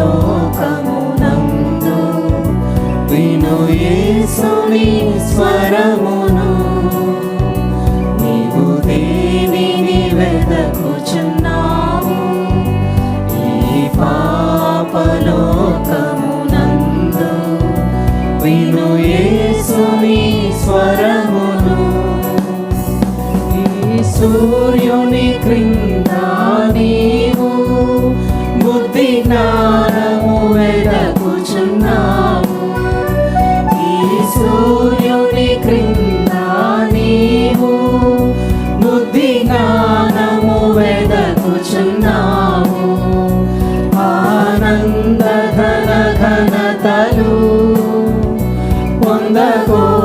లోకమునందు విను యేసుని స్వరమును. నీవు దేవిని వెదకుచున్నావు? ఈ పాపలోకమునందు విను యేసుని స్వరమును. ఈ సూర్యుని క్రింద పొందకోరుచునున్నావు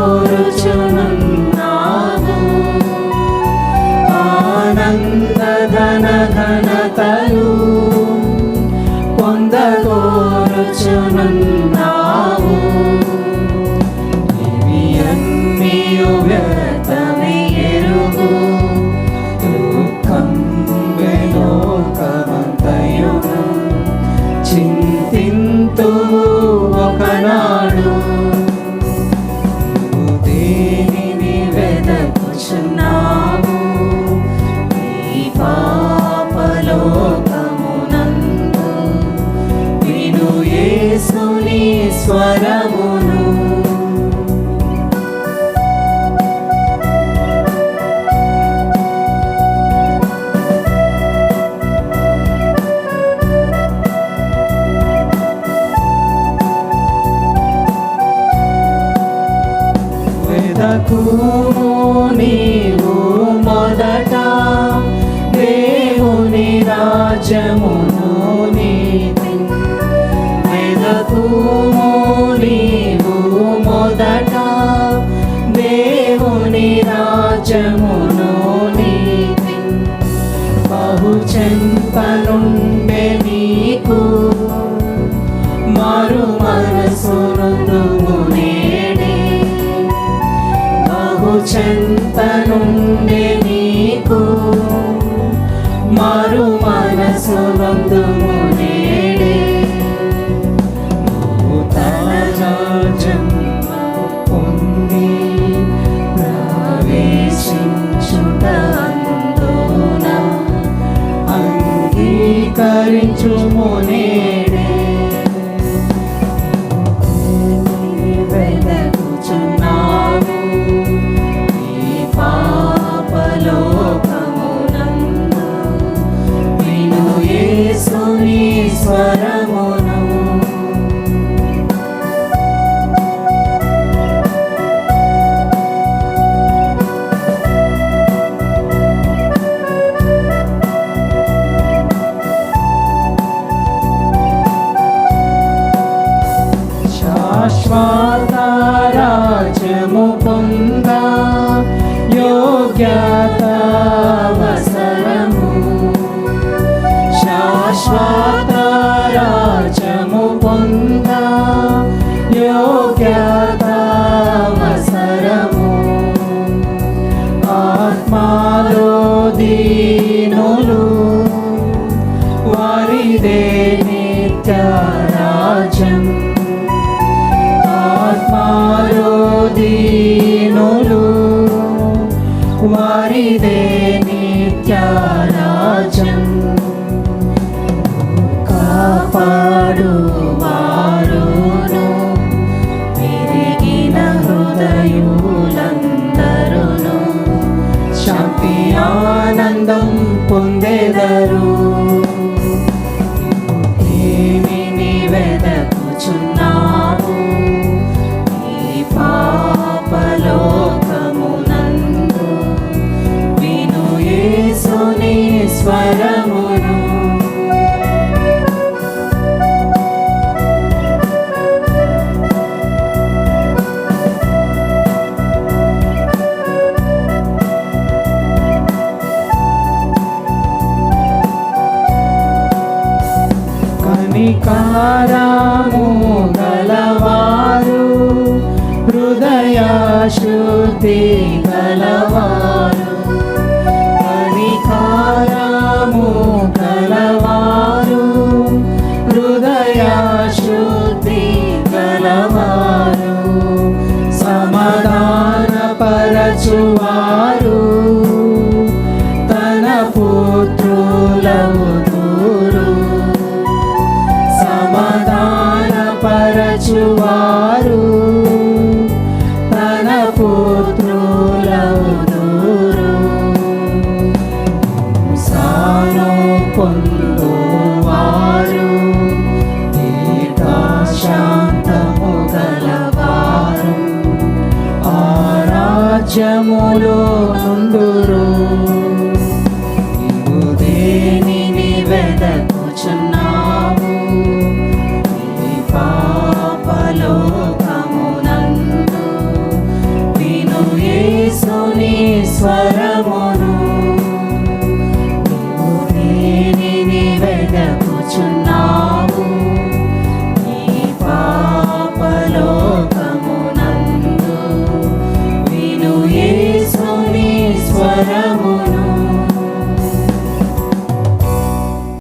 ఆనంద ధన ఘనతలు పొందకోరుచునున్నావు నీవు మొదట దేవుని రాజ్యమును నీతి. వెదకుము నీవు మొదట దేవుని రాజ్యమును నీతి. బహు నీకు మారు మనసును చెంతనుండే నీకు. మారు మనసు నందుము నేడే. నూతన పొంది ప్రవేశించుట అందున దీనులు వారిదే నిత్య రాజ్యం ఆత్మాలో దీనులు వారిదే నిత్య రాజ్యం వారును విరిగిన హృదయులందరును. శాంతి ఆనందం పొందెదరు. ఆహారము గలవారు హృదయాశుద్ధి గలవారు. పరికారము గలవారు హృదయాశుద్ధి గలవారు. సమాధానపరచువారు. రాజ్యములో నుందురు నీవు దేనిని వెదకుచున్నావు? ఈ పాపలోకమునందు. విను యేసుని స్వరం.